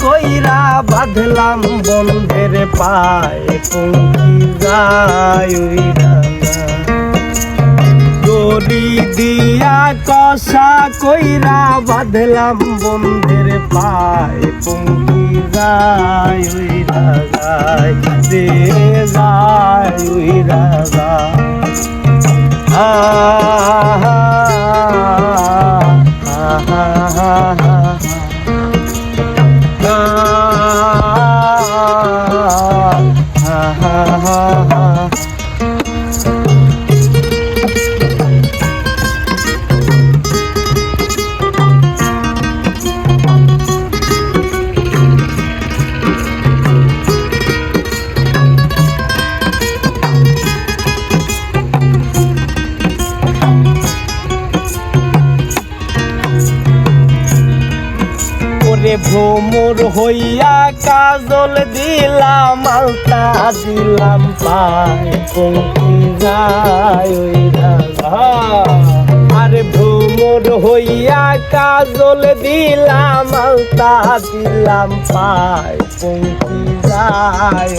কইরা বাঁধলাম বন্ধের পায়ে পঙ্কি যায় দিয়া কষা কইরা বাঁধলাম বন্ধের পায়ে পঙ্কি যায় যায় রে যায় উইরা যায় ওরে ভ্রমর হইয়া কাজল দিলাম আলতা দিলাম পায় যায় আরে ভ্রমর হইয়া কাজল দিলাম আলতা দিলাম পায় পঙ্কি যায়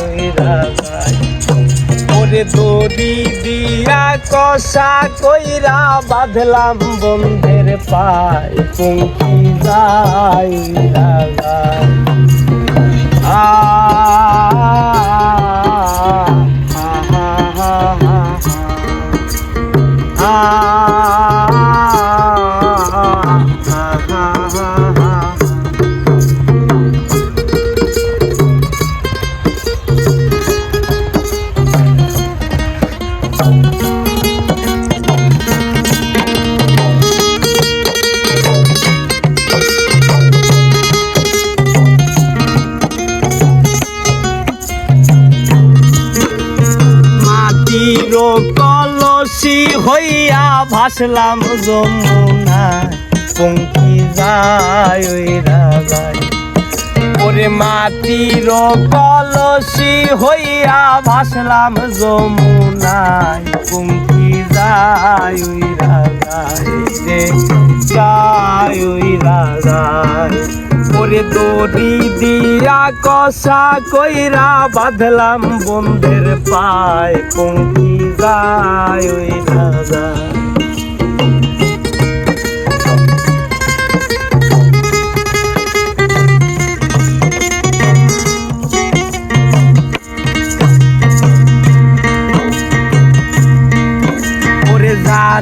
ওরে দড়ি দিয়া কষা কইরা বাঁধলাম বন্ধের পায় পঙ্কি যায় মাটির কলসি হইয়া ভাসলাম যমুনায় পঙ্কি যায় ওরে মাটির কলসি হইয়া ভাসলাম যমুনায়। পঙ্কি যায় ওই রাগায় রে। যায় ওই রাগায় দড়ি দিয়া কষা কইরা বাঁধলাম বন্ধের পায় পঙ্কি যায় ওই রাগায়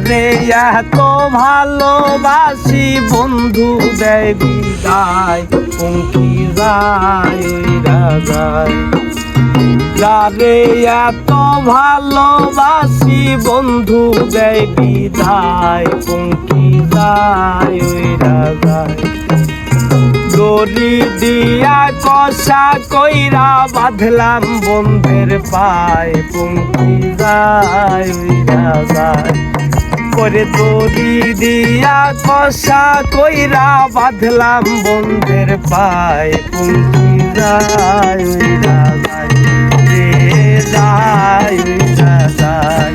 যারে এত ভালোবাসি বন্ধু দেয় বিদায় ওই যারে এত ভালোবাসি বন্ধু দেয় বিদায় যায় ওই দড়ি দিয়া কষা কইরা বাঁধলাম বন্ধের পায় পঙ্কি যায় যায় করে তরি দিয়া কষা কইরা বাঁধলাম বন্ধের পায় পুঙ্কি যায় যায় যায় যায়